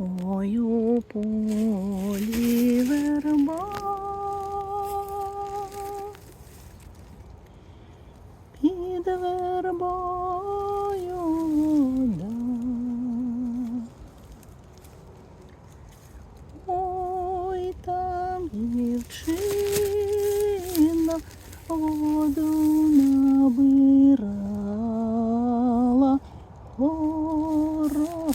Ой, у полі верба. Під вербою вода. Ой, там дівчина воду набирала, хороша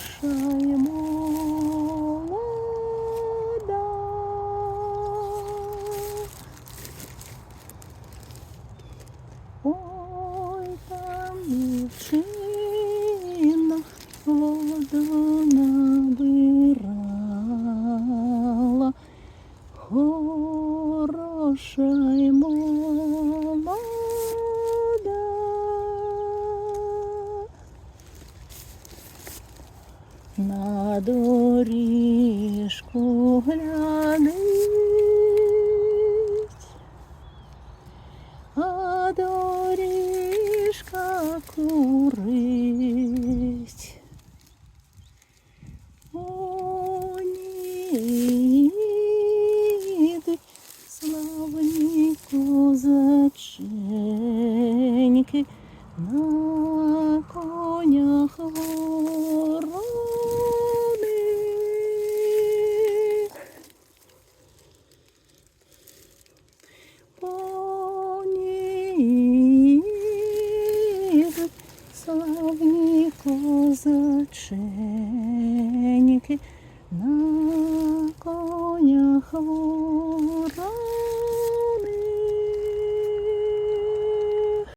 дівчина воду набирала, хороша й молода. На доріжку глянить, а доріжка курить. О, ніди, славні козаченьки, на конях вороних. Козаченьки на конях вороних.